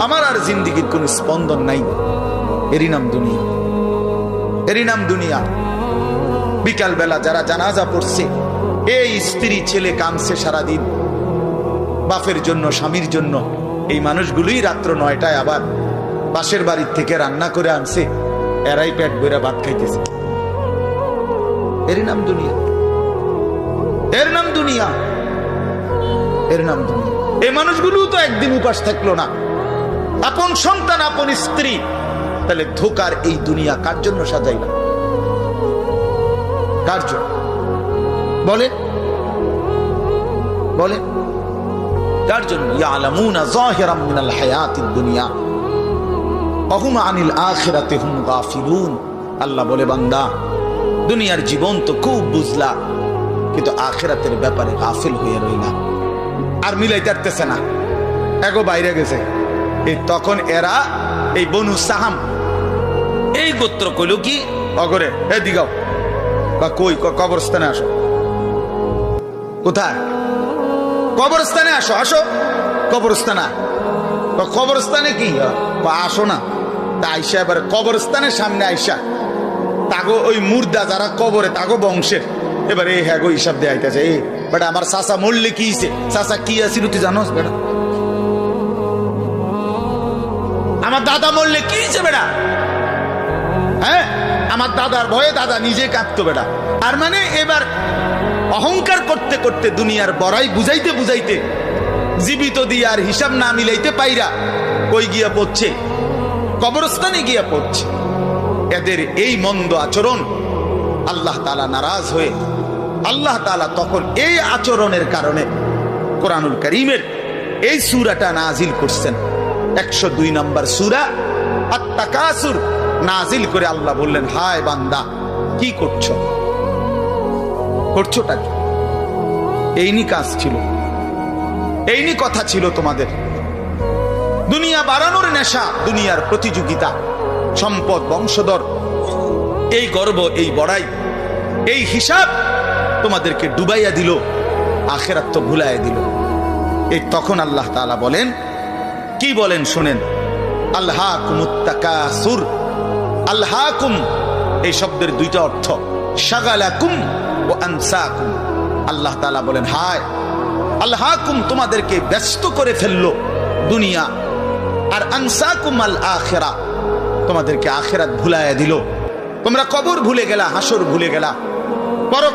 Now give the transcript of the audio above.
আমার আর জিন্দিগির কোন স্পন্দন নাই। এরই নাম দুনিয়া। এরই নাম দুনিয়া। বিকাল বেলা যারা জানাজা পড়ছে, এই স্ত্রী ছেলে কামছে সারাদিন। বাপের জন্য, স্বামীর জন্য। এই মানুষগুলোই রাত্র নয়টায় আবার পাশের বাড়ির থেকে রান্না করে আনছে। এরাই পেট বইরা ভাত খাইতেছে। এরই নাম দুনিয়া। এর নাম দুনিয়া। এর নাম দুনিয়া। এই মানুষগুলো তো একদিন উপাস থাকল না। আপন সন্তান, আপন স্ত্রী, তাহলে ধোকার এই দুনিয়া কার জন্য সাজাইলাম কার জন্য? বলে? বলে? কার জন্য? অহুম আনিল আখিরাতে হুম গাফিলুন। আল্লাহ বলে, বান্দা, দুনিয়ার জীবন তো খুব বুঝলা, কিন্তু আখেরাতের ব্যাপারে গাফিল হয়ে রইলা। আর মিলাইতে পারতেছে না। এগো বাইরে গেছে। এই তখন এরা এই বনু সাহাম। এই গোত্র কইল কি? অগরে এ দিগাও। বা কই কবরস্থানে আসো। কোথায়? কবরস্থানে আসো আসো। কবরস্থানে। কবরস্থানে কি? বা আসো না। তা আইসা এবার কবরস্থানের সামনে আইসা। তাগো ওই মুর্দা যারা কবরে তাগো বংশের। এবারে এই হ্যাগো হিসাব দিয়ে আইতেছে এই বেটা আমার চাচা মরলে কি হইছে? চাচা কি আছিল তুই জানোস বেটা? আমার দাদা মরলে কি হয়েছে বেড়া? হ্যাঁ? আমার দাদার ভয়ে দাদা নিজে কাঁপতো বেড়া। আর মানে এবার অহংকার করতে করতে দুনিয়ার বড়াই বুঝাইতে বুঝাইতে জীবিত দিয়ে আর হিসাব না মিলাইতে পাইরা কই গিয়া পড়ছে? কবরস্থানে গিয়া পড়ছে। এদের এই মন্দ আচরণ আল্লাহ তালা নারাজ হয়ে আল্লাহ তালা তখন এই আচরণের কারণে কোরআনুল করিমের এই সুরাটা নাজিল করছেন। একশো দুই নম্বর সুরা আত্মাকাসুর নাজিল করে আল্লাহ বললেন, হায় বান্দা, কি করছ? করছোটা কি? এইনি কাজ ছিল। এইনি কথা ছিল তোমাদের। দুনিয়া বাড়ানোর নেশা, দুনিয়ার প্রতিযোগিতা, সম্পদ, বংশধর। এই গর্ব, এই বড়াই, এই হিসাব তোমাদেরকে ডুবাইয়া দিল, আখেরাত তো ভুলাইয়া দিল। এই তখন আল্লাহ তাআলা বলেন কি বলেন শোনেন? আল্লাহ কুমুত্তাকাসুর আল্লাহ এই শব্দের দুইটা অর্থ। সাগালাকুম ও আনসাকুম। আল্লাহ তাআলা বলেন, হায়! আল্লাহ কুম তোমাদেরকে ব্যস্ত করে ফেলল দুনিয়া। আর আনসাকুম আল আখেরা, তোমাদেরকে আখেরাত ভুলাইয়া দিল। তোমরা কবর ভুলে গেলা, হাসর ভুলে গেলা।